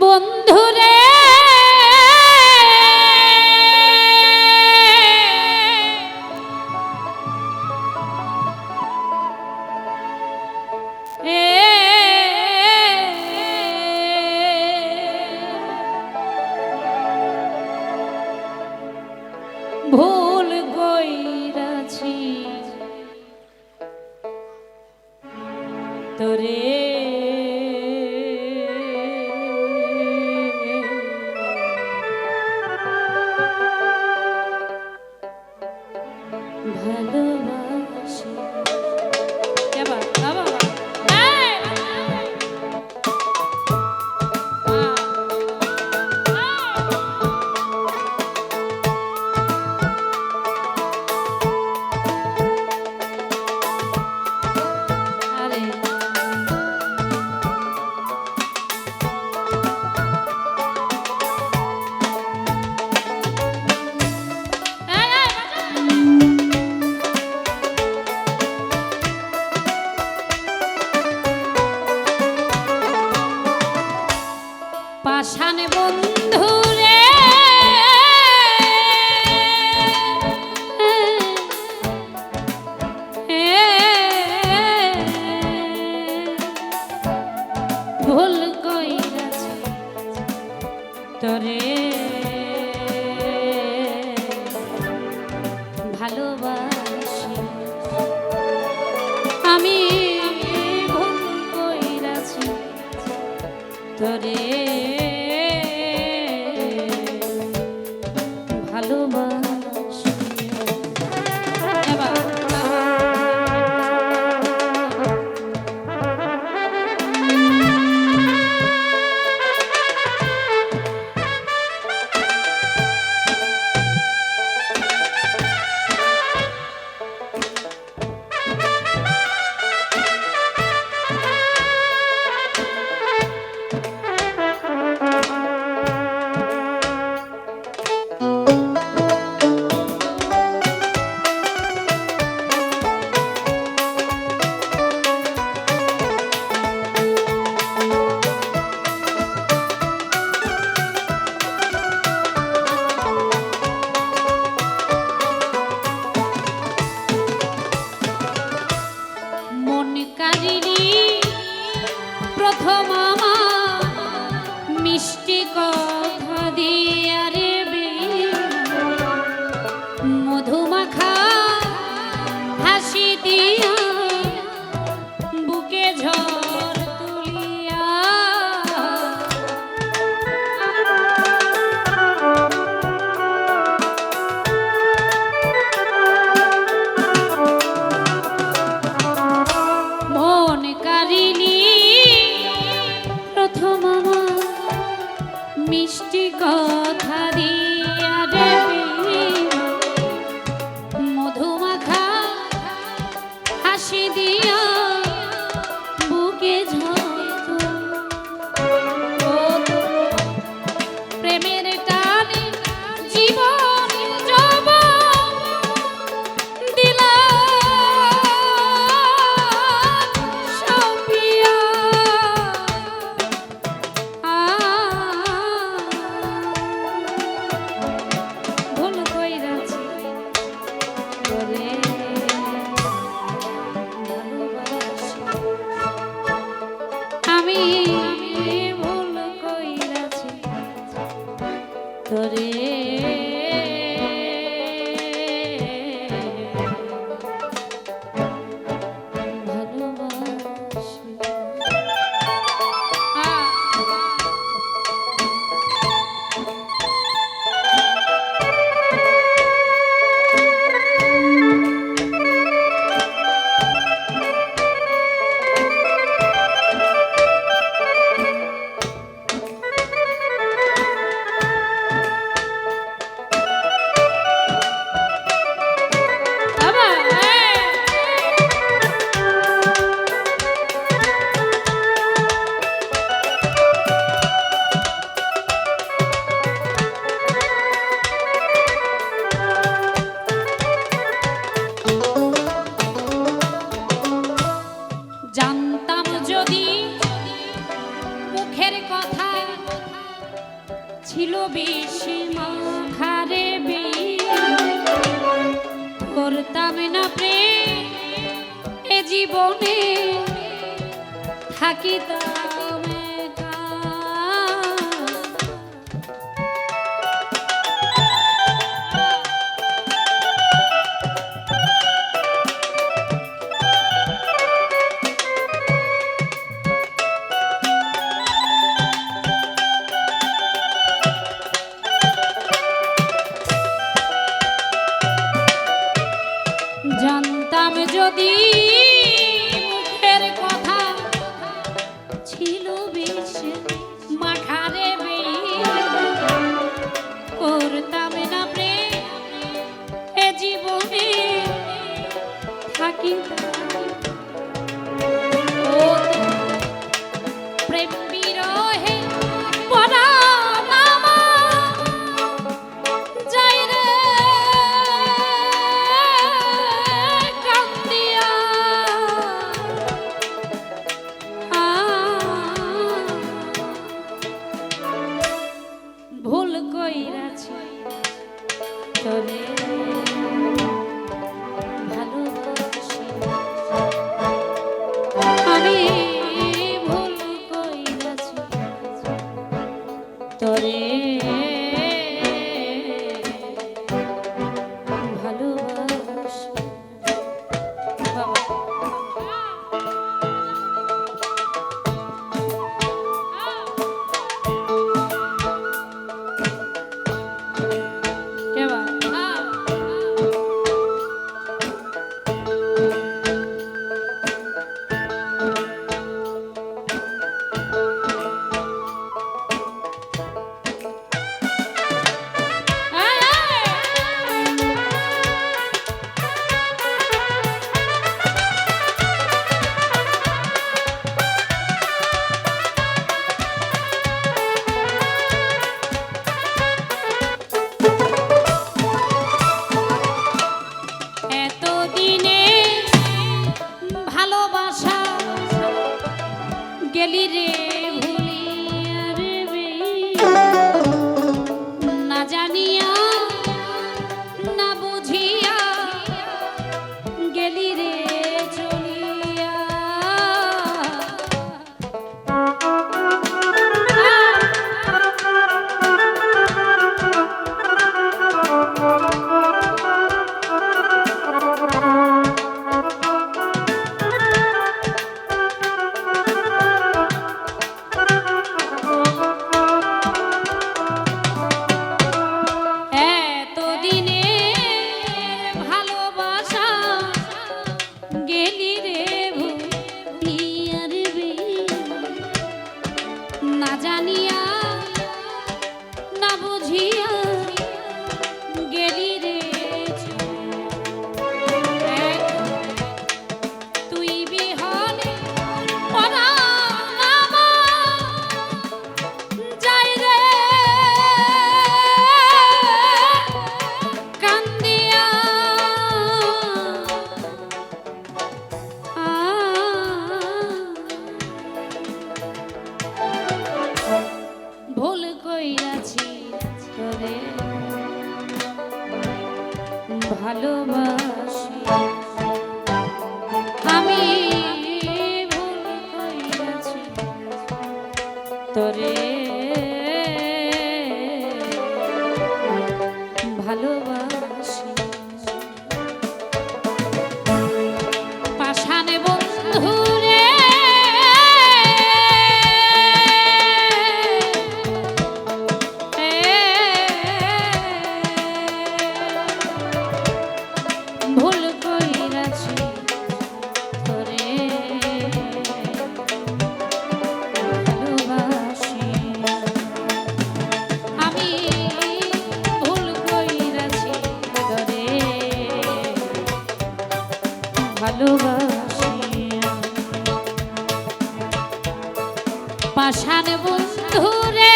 বন্ধুরে তোরে ভালোবাসি। আমি কইরাছি তোরে। ভালোবাসি। মিষ্টি কথা দিয়ে হাসি দিয়া ধরে ছিল বেশি মাখারে করতাম না প্রেম এ জীবনে থাকিতাম জানতাম যদি মুখের কথা ছিল বেশ মাঠারে করতাম না প্রেম এ জীবনে থাকি তোরে কইরাছি তোরে। ভালোবাসি। আমি ভুল কইরাছি তোরে। ভালোবাসি। পাশান বন্ধুরে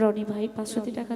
রনি ভাই পাঁচশো টাকা